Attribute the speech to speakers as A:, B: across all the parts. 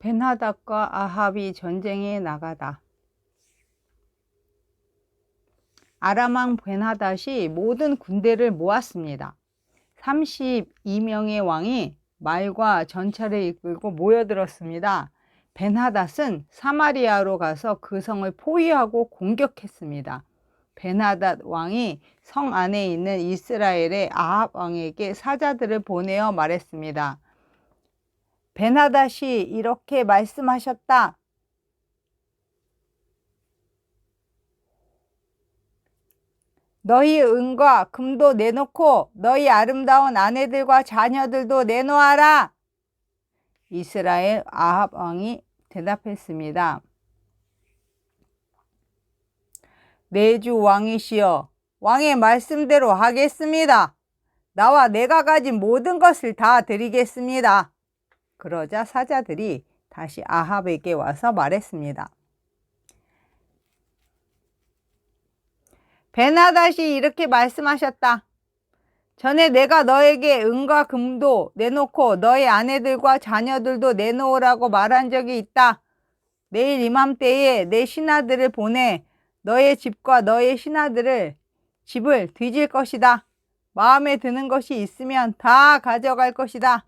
A: 벤하닷과 아합이 전쟁에 나가다. 아람왕 벤하닷이 모든 군대를 모았습니다. 32명의 왕이 말과 전차를 이끌고 모여들었습니다. 벤하닷은 사마리아로 가서 그 성을 포위하고 공격했습니다. 벤하닷 왕이 성 안에 있는 이스라엘의 아합 왕에게 사자들을 보내어 말했습니다. 베나닷이 이렇게 말씀하셨다. 너희 은과 금도 내놓고 너희 아름다운 아내들과 자녀들도 내놓아라. 이스라엘 아합 왕이 대답했습니다. 내주 왕이시여 왕의 말씀대로 하겠습니다. 나와 내가 가진 모든 것을 다 드리겠습니다. 그러자 사자들이 다시 아합에게 와서 말했습니다. 베나닷이 이렇게 말씀하셨다. 전에 내가 너에게 은과 금도 내놓고 너의 아내들과 자녀들도 내놓으라고 말한 적이 있다. 내일 이맘때에 내 신하들을 보내 너의 집과 너의 신하들을 집을 뒤질 것이다. 마음에 드는 것이 있으면 다 가져갈 것이다.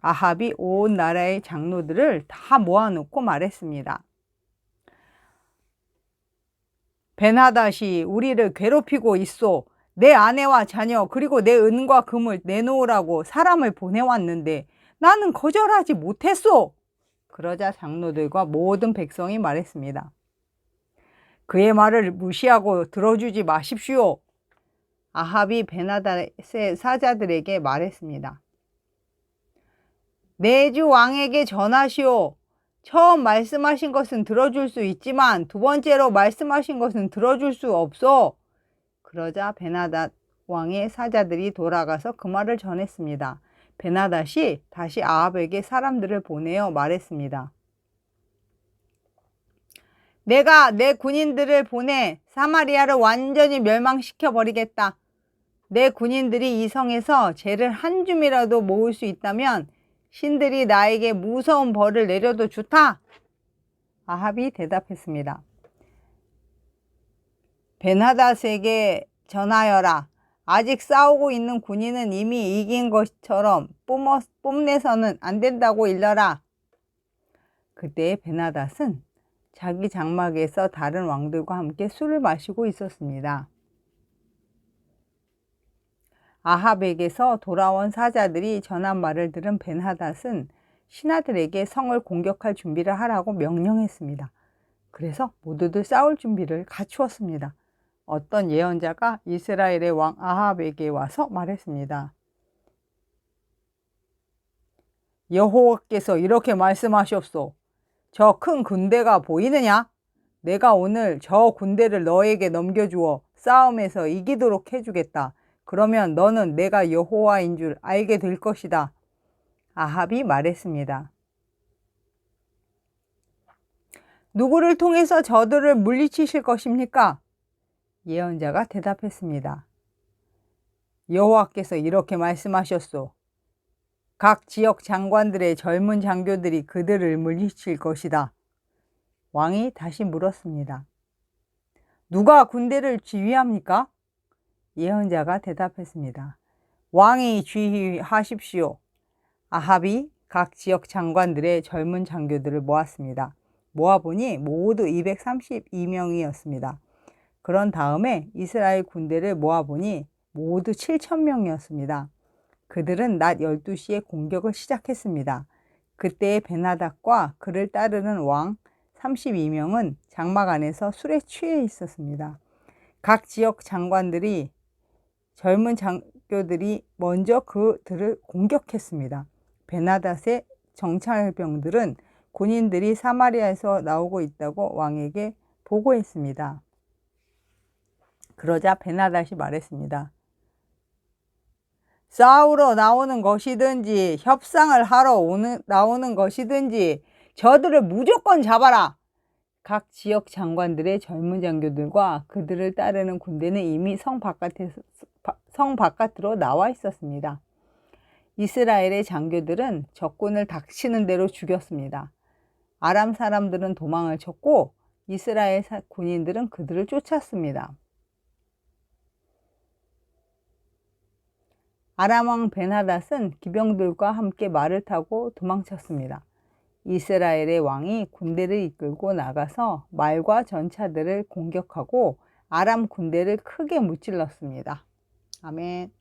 A: 아합이 온 나라의 장로들을 다 모아놓고 말했습니다. 베나닷이 우리를 괴롭히고 있어. 내 아내와 자녀 그리고 내 은과 금을 내놓으라고 사람을 보내왔는데 나는 거절하지 못했소. 그러자 장로들과 모든 백성이 말했습니다. 그의 말을 무시하고 들어주지 마십시오. 아합이 베나닷의 사자들에게 말했습니다. 내주 왕에게 전하시오. 처음 말씀하신 것은 들어줄 수 있지만 두 번째로 말씀하신 것은 들어줄 수 없어. 그러자 베나닷 왕의 사자들이 돌아가서 그 말을 전했습니다. 베나닷이 다시 아합에게 사람들을 보내어 말했습니다. 내가 내 군인들을 보내 사마리아를 완전히 멸망시켜 버리겠다. 내 군인들이 이 성에서 죄를 한 줌이라도 모을 수 있다면 신들이 나에게 무서운 벌을 내려도 좋다. 아합이 대답했습니다. 베나닷에게 전하여라. 아직 싸우고 있는 군인은 이미 이긴 것처럼 뽐어, 뽐내서는 안 된다고 일러라. 그때 베나닷은 자기 장막에서 다른 왕들과 함께 술을 마시고 있었습니다. 아합에게서 돌아온 사자들이 전한 말을 들은 벤하닷은 신하들에게 성을 공격할 준비를 하라고 명령했습니다. 그래서 모두들 싸울 준비를 갖추었습니다. 어떤 예언자가 이스라엘의 왕 아합에게 와서 말했습니다. 여호와께서 이렇게 말씀하셨소. 저 큰 군대가 보이느냐? 내가 오늘 저 군대를 너에게 넘겨주어 싸움에서 이기도록 해주겠다. 그러면 너는 내가 여호와인 줄 알게 될 것이다. 아합이 말했습니다. 누구를 통해서 저들을 물리치실 것입니까? 예언자가 대답했습니다. 여호와께서 이렇게 말씀하셨소. 각 지역 장관들의 젊은 장교들이 그들을 물리칠 것이다. 왕이 다시 물었습니다. 누가 군대를 지휘합니까? 예언자가 대답했습니다. 왕이 지휘하십시오. 아합이 각 지역 장관들의 젊은 장교들을 모았습니다. 모아보니 모두 232명이었습니다. 그런 다음에 이스라엘 군대를 모아보니 모두 7천명이었습니다. 그들은 낮 12시에 공격을 시작했습니다. 그때 베나닥과 그를 따르는 왕 32명은 장막 안에서 술에 취해 있었습니다. 각 지역 장관들이 젊은 장교들이 먼저 그들을 공격했습니다. 베나닷의 정찰병들은 군인들이 사마리아에서 나오고 있다고 왕에게 보고했습니다. 그러자 베나닷이 말했습니다. 싸우러 나오는 것이든지 협상을 하러 오는, 나오는 것이든지 저들을 무조건 잡아라. 각 지역 장관들의 젊은 장교들과 그들을 따르는 군대는 이미 성 바깥에서 성 바깥으로 나와 있었습니다. 이스라엘의 장교들은 적군을 닥치는 대로 죽였습니다. 아람 사람들은 도망을 쳤고 이스라엘 사- 군인들은 그들을 쫓았습니다. 아람 왕 베나닷은 기병들과 함께 말을 타고 도망쳤습니다. 이스라엘의 왕이 군대를 이끌고 나가서 말과 전차들을 공격하고 아람 군대를 크게 무찔렀습니다. 아멘.